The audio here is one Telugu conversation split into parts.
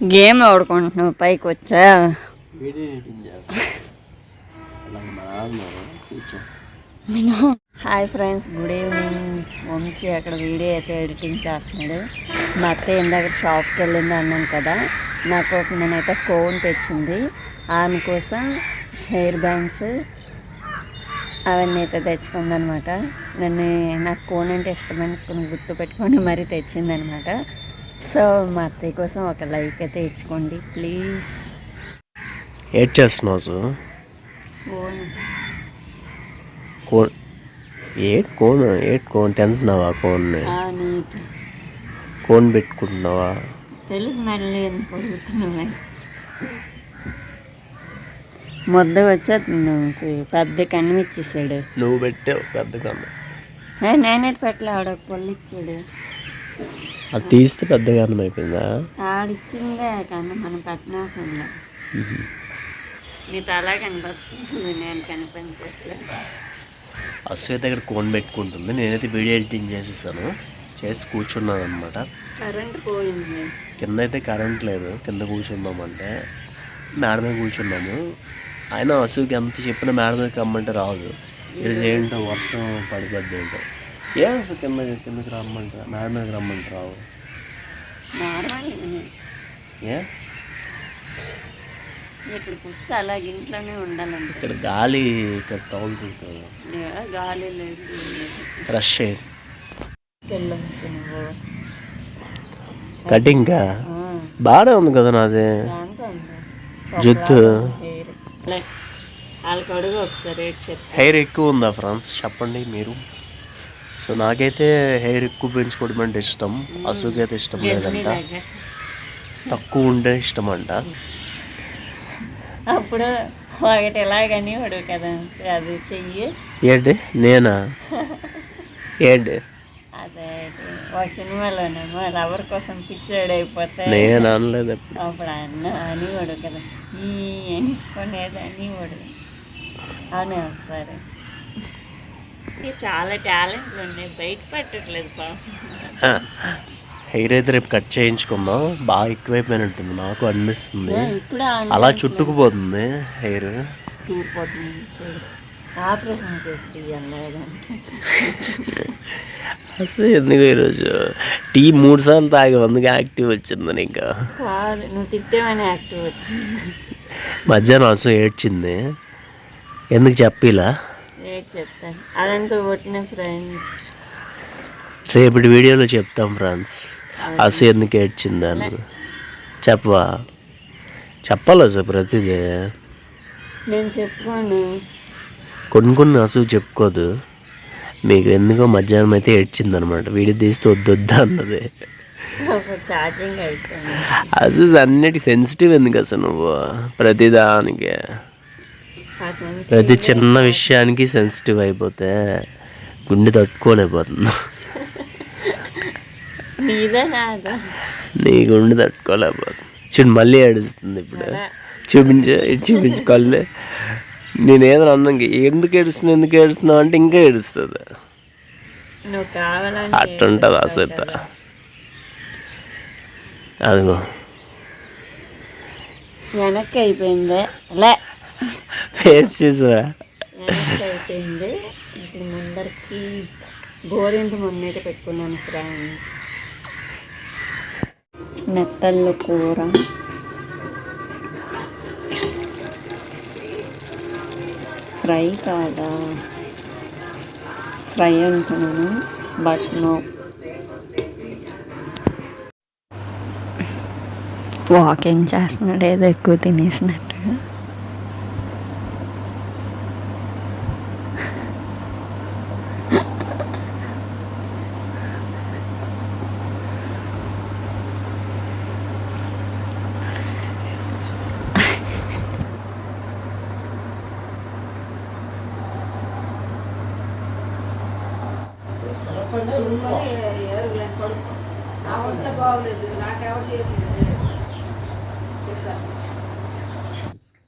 గేమ్ ఆడుకుంటున్నావు పైకి వచ్చా? Hi friends good evening. Vamshi అక్కడ వీడియో అయితే ఎడిటింగ్ చేస్తున్నాడు. మా అత్తయ్య ఇందాక షాప్కి వెళ్ళింది అన్నాను కదా నా కోసం నేనైతే కోన్ తెచ్చింది. ఆమె కోసం హెయిర్ బ్యాండ్స్ అవన్నీ అయితే తెచ్చుకుందనమాట. నన్ను నాకు కోన్ అంటే ఇష్టమైన కొన్ని గుర్తు పెట్టుకొని మరీ తెచ్చిందనమాట. సో మా అత్తయ్య కోసం ఒక లైక్ అయితే ఇచ్చుకోండి ప్లీజ్. ఏడ్ చేస్తున్నావు so cone cone ate cone cone తింటున్నావా నీకు. కోన్ పెట్టుకుంటున్నావా? తెలుసు మళ్ళీ ఎందుకు అడుగుతున్నావు ముద్ద వచ్చేస్తుంది పెద్ద కన్ను ఇచ్చేసాడు. నువ్వు పెట్టావు పెద్ద కన్ను. ఏ, నేనేటి పెట్టలే ఆడ పళ్ళు ఇచ్చాడు. అది తీస్తే పెద్ద కన్నం అయిపోయిందా? ఆడిచ్చిందే కన్ను మనం నీ తల కనిపిస్తుంది నేను కనిపించట్లేదు. అసలు దగ్గర కోన్ పెట్టుకుంటుంది. నేనైతే వీడియో ఎడిటింగ్ చేసేసాను. చేసి కూర్చున్నాను అనమాట కరెంట్ పోయింది. కింద అయితే కరెంట్ లేదు. కింద కూర్చుందామంటే మేడ మీద కూర్చున్నాము. ఆయన అసలుకి ఎంత చెప్పినా మేడ మీద రమ్మంటే రాదు. ఇది ఏంటో వర్షం పడిపోద్ది ఏంటో. ఏ అసలు కింద కిందకి రమ్మంటే మేడ మీదకి రమ్మంటే రావు నార్మల్. ఏ? ఇక్కడికి వస్తే అలాగే ఇంట్లోనే ఉండాలంటే. ఇక్కడ గాలి ఇక్కడ తగులుతుంది గాలి లేదు. ఫ్రెష్ ఎయిర్ ఆ, బాగానే ఉంది కదా నాది. లే, వాళ్ళకి అడుగు ఒకసారి హెయిర్ ఎక్కువ ఉందా ఫ్రాన్స్ చెప్పండి మీరు. సో నాకైతే హెయిర్ ఎక్కువ పెంచుకోవడం అంటే ఇష్టం. అసుగు అయితే ఇష్టం లేదంట. తక్కువ ఉంటే ఇష్టం అంట అప్పుడు ఒకటి ఎలాగని వాడు కదా అది చెయ్యి. ఏంటి? నేనా? ఏంటి? అదే ఒక సినిమాలోనేమో లవర్ కోసం పిచ్చాడు అయిపోతే. నేను అనలేదు అప్పుడు అన్న అనేవాడు కదా. ఈ ఎనిసుకునేది అనేవాడు అవునే? ఒకసారి చాలా టాలెంట్లు ఉన్నాయి. బయట పెట్టట్లేదు హెయిర్ అయితే రేపు కట్ చేయించుకుందాం బాగా ఎక్కువైపోయినట్టుంది నాకు అనిపిస్తుంది. అలా చుట్టుకుపోతుంది హెయిర్. ఆపరేషన్ చేస్తే అసలు ఎందుకు ఈరోజు? టీ మూడు సార్లు తాగి అందుకే యాక్టివ్ వచ్చింది ఇంకా. నువ్వు యాక్టివ్ వచ్చింది. మధ్యాహ్నం అసలు ఏడ్చింది. ఎందుకు చెప్పిలా? రేట్ చెప్తాను. అదంతా కొట్టిన ఫ్రెండ్స్ రేపటి వీడియోలో చెప్తాం ఫ్రాన్స్ అసలు ఎందుకు ఏడ్చింది అని చెప్పవా? చెప్పాలి అసలు ప్రతిదీ? నేను చెప్పుకోను కొన్ని కొన్ని అసలు చెప్పుకోదు. మీకు ఎందుకో మధ్యాహ్నం అయితే ఏడ్చింది అనమాట వీడియో తీస్తే వద్దు వద్దు అన్నది అసలు అన్నిటి సెన్సిటివ్ ఎందుకు అసలు నువ్వు? ప్రతిదానికి. ప్రతి చిన్న విషయానికి సెన్సిటివ్ అయిపోతే గుండె తట్టుకోలేకపోతున్నా. నాదా నీ గుండె తట్టుకోలేకపోతుంది చూడు మళ్ళీ ఏడుస్తుంది ఇప్పుడు. చూపించు చూపించు కళ్ళు. నేను ఏదో అన్నాక ఎందుకు ఏడుస్తున్నావు ఎందుకు ఏడుస్తున్నావు అంటే ఇంకా ఏడుస్తుంది. అట్టుంటుంది అసలు అదిగో. వెనక్కి అయిపోయింది. లే. ఫేస్ చేసా వెనక్కి అయిపోయింది ఇప్పుడు ముందరికి గోరింటి ముందైతే పెట్టుకున్నాను ఫ్రెండ్స్. నెత్తళ్ళు కూర. ఫ్రై కాదా? ఫ్రై అనుకున్నాను బట్ నో. వాకింగ్ చేస్తున్నాడు ఏదో ఎక్కువ తినేసినట్టు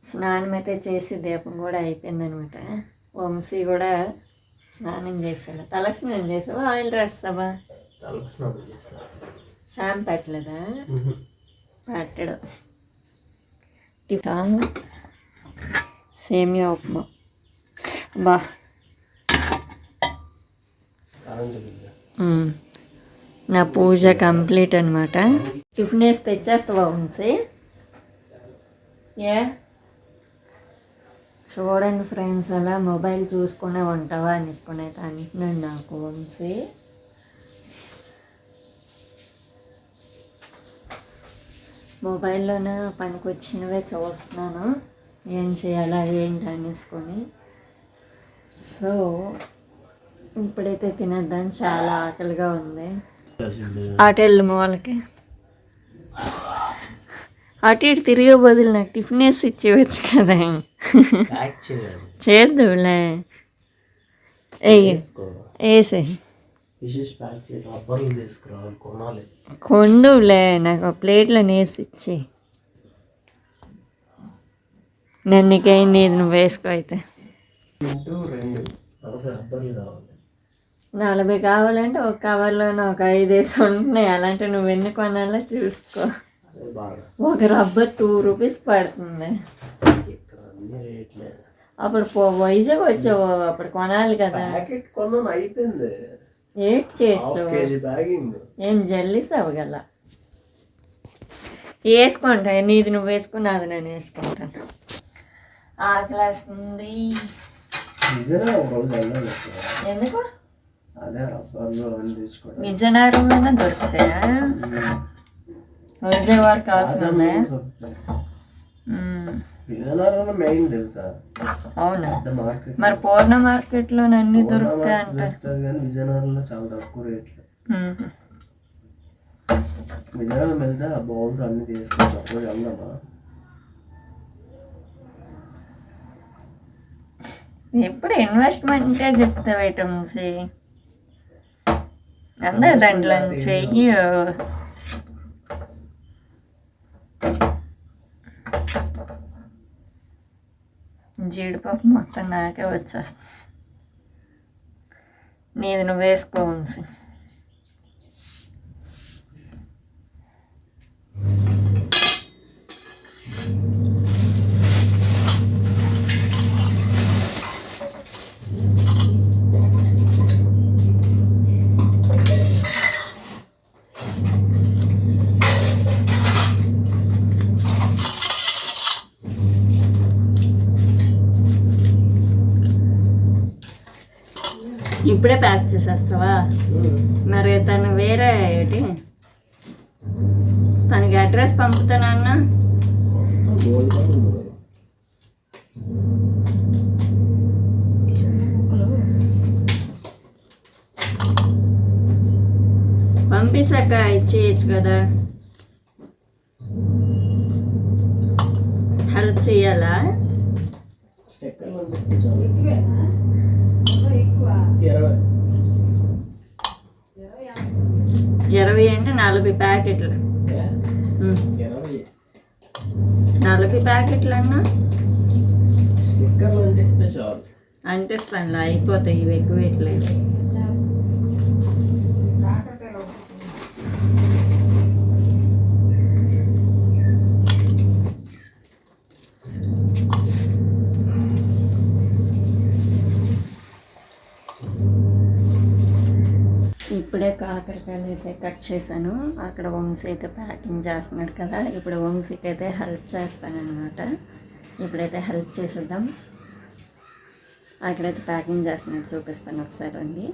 స్నానం అయితే చేసి దీపం కూడా అయిపోయిందనమాట. వంశీ కూడా స్నానం చేశాడు. స్నానం చేసావా? ఆయిల్ రాస్తావా? షాంపూ పెట్టలేదా? పెట్టడు. టిఫాన్. సేమియా ఉప్మా. బా. నా పూజ కంప్లీట్ అనమాట టిఫిన్ వేసి తెచ్చేస్తావా వంశీ? ఏ? చూడండి ఫ్రెండ్స్ అలా మొబైల్ చూసుకునే ఉంటావా అనేసుకునే అంటున్నాడు నాకు వంశీ. మొబైల్లోనే పనికి వచ్చినవే చూస్తున్నాను ఏం చేయాలా ఏంటి అనేసుకొని. సో ఇప్పుడైతే తినేద్దాం. చాలా ఆకలిగా ఉంది. అటు వెళ్ళు వాళ్ళకి. అటు ఇటు తిరిగే బదులు నాకు టిఫిన్ వేసి ఇచ్చేవచ్చు కదా. చేద్దులే వేసే కొందులే నాకు ఆ ప్లేట్లో నేసి ఇచ్చి నేను నీకేం నీది నువ్వు వేసుకో అయితే. రెండు నలభై కావాలంటే ఒక కవర్లోనే ఒక ఐదు వేసి ఉంటున్నాయి అలాంటి నువ్వు ఎన్ని కొనాలో చూసుకో. ఒక రబ్బర్ టూ రూపీస్ పడుతుంది. అప్పుడు వైజాగ్ వచ్చావు. అప్పుడు కొనాలి కదా. అయిపోయింది. ఏట్ చేస్తావు ఏం జల్లీస్ అవ్వగల వేసుకుంటా. నీది నువ్వు వేసుకుని అది నేను వేసుకుంటాను ఆకలేస్తుంది. ఎందుకు? అదే తెచ్చుకోవడం. విజయనగరంలోనే దొరుకుతాయా? విజయవాడ. విజయనగరంలో మెయిన్ తెలుసా? అవునా? మరి పూర్ణ మార్కెట్లో అన్ని దొరుకుతాయి అంట కానీ విజయనగరంలో చాలా తక్కువ రేట్లు. విజయనగరం వెళ్తే ఆ బౌల్స్ అన్ని తీసుకోవచ్చు అప్పుడు వెళ్దామా ఎప్పుడు ఇన్వెస్ట్మెంటే చెప్తావు అందరు దాంట్లో చెయ్యి జీడిపప్పు మొత్తం నాకే వచ్చేస్తుంది నీది నువ్వు వేసుకోవచ్చు ఇప్పుడే ప్యాక్ చేసేస్తావా? మరి తను వేరే ఏంటి? తనకి అడ్రస్ పంపుతానన్నా పంపిస్తాక ఇచ్చేయచ్చు కదా. హెల్ప్ చేయాలా స్టెక్కర్లు పంపిస్తే చాలు ఇరవై ఇరవై అంటే నలభై ప్యాకెట్లు. నలభై ప్యాకెట్లు అన్నా స్టిక్కర్లు అంటిస్తే చాలు. అంటిస్తానులే అయిపోతాయి ఇవి ఎక్కువ వేయట్లేదు ఇప్పుడే కాకరకాయలు అయితే కట్ చేశాను. అక్కడ వంశీ అయితే ప్యాకింగ్ చేస్తున్నాడు కదా. ఇప్పుడు వంశీకి అయితే హెల్ప్ చేస్తానన్నమాట. ఇప్పుడైతే హెల్ప్ చేసేద్దాం. అక్కడైతే ప్యాకింగ్ చేస్తున్నాడు. చూపిస్తాను ఒకసారి అండి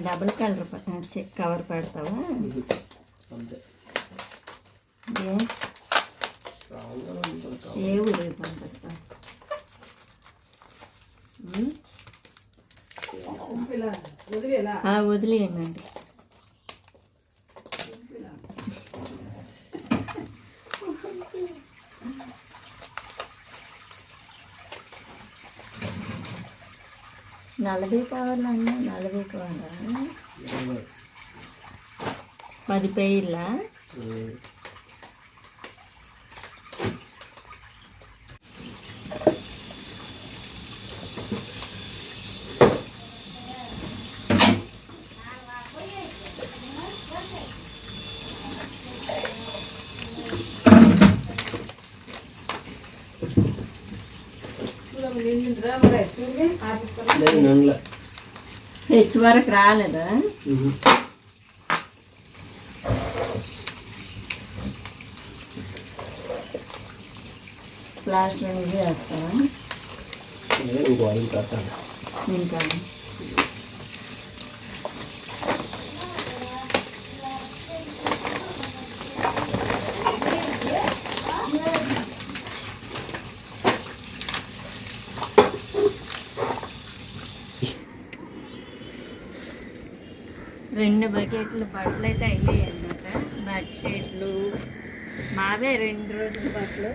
డబుల్ కలర్ కవర్ పెడతావా? ఏ? ఊరికి పంపిస్తా? వదిలేయండి నలభై కావాలన్నా నలభై కావాలా పది పేర్లా హెచ్ వరకు రాలేదా ప్లాస్టర్ ఇది వేస్తావా? ఇంకో రెండు బకెట్లు బట్టలు అయితే అయ్యాయి అన్నమాట. బెడ్షీట్లు. మావే రెండు రోజుల బట్టలు.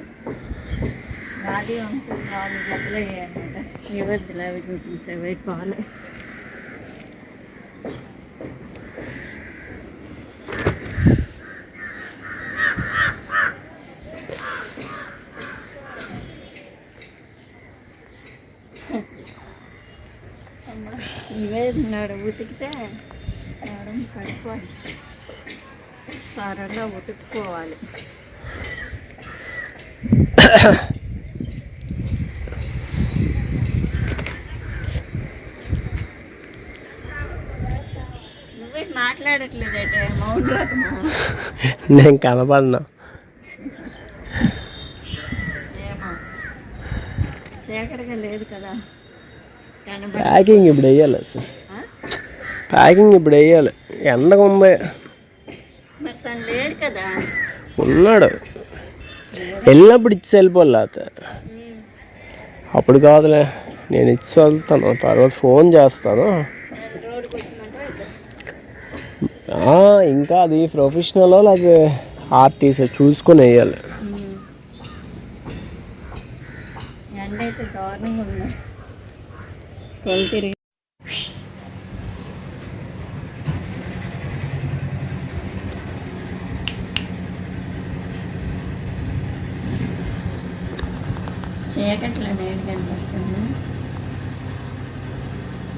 నాది వంశం నాలుగు జతలు అయ్యాయి అన్నమాట. ఇవ్వద్దులు అవి చూపించావు పాలు అమ్మా, ఇవే నడు ఉతికితే పడిపోయి త్వరగా ఉతుక్కోవాలి నేను కనపడినా చీకటిగా లేదు కదా. ప్యాకింగ్ ఇప్పుడు వేయాలి అసలు. ప్యాకింగ్ ఇప్పుడు వేయాలి. ఎండగా ఉంది. ఉన్నాడు. వెళ్ళినప్పుడు ఇచ్చి వెళ్ళిపోలే అప్పుడు కాదులే. నేను ఇచ్చి వెళ్తాను. తర్వాత ఫోన్ చేస్తాను. ఇంకా అది ప్రొఫెషనల్ అది ఆర్టీసీ చూసుకొని వేయాలి. ఎండ అయితే దారుణంగా ఉంది కొలు తిరిగి చీకట్లో నేను కనిపిస్తుంది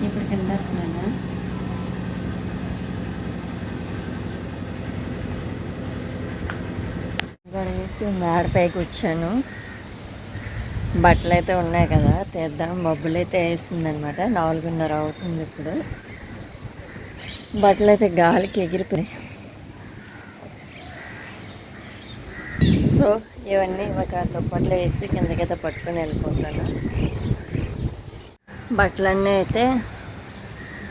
ఇప్పుడు కనిపిస్తున్నానా గడిగేసి మేడపైకి వచ్చాను. బట్టలు అయితే ఉన్నాయి కదా తీద్దాం. మబ్బులు అయితే వేసిందనమాట. నాలుగున్నర అవుతుంది ఇప్పుడు. బట్టలు అయితే గాలికి ఎగిరిపోయాయి సో ఇవన్నీ ఒక దుప్పట్లు వేసి కిందకైతే పట్టుకొని వెళ్ళిపోతాను. బట్టలన్నీ అయితే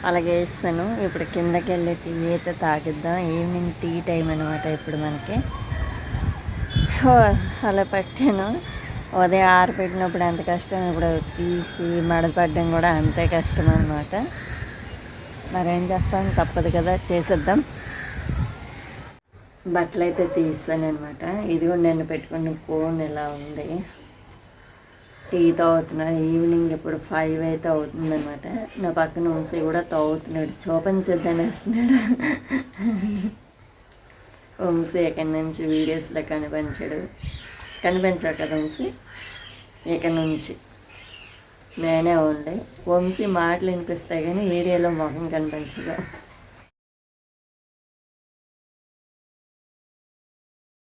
అలాగే వేస్తాను ఇప్పుడు కిందకి వెళ్ళి టీ అయితే తాగిద్దాం. ఈవినింగ్ టీ టైం అనమాట ఇప్పుడు మనకి. అలా పెట్టాను. ఉదయం ఆరబెట్టినప్పుడు ఎంత కష్టం ఇప్పుడు తీసి మడపడ్డం కూడా అంతే కష్టం అనమాట మరేం చేస్తాం? తప్పదు కదా చేసేద్దాం. బట్టలు అయితే తీస్తాను అనమాట ఇది కూడా నేను పెట్టుకున్న ఫోన్ ఇలా ఉంది. టీ తాగుతున్నా ఈవినింగ్ ఇప్పుడు ఫైవ్ అయితే అవుతుందనమాట నా పక్కన ఉంచి కూడా తాగుతున్నాడు. చూపించొద్దని వేస్తున్నాడు. వంశీ ఎక్కడి నుంచి వీడియోస్లో కనిపించాడు. కనిపించావు కదా వంశీ ఇక్కడి నుంచి? నేనే ఉండే. వంశీ మాటలు వినిపిస్తాయి కానీ వీడియోలో మొహం కనిపించదు.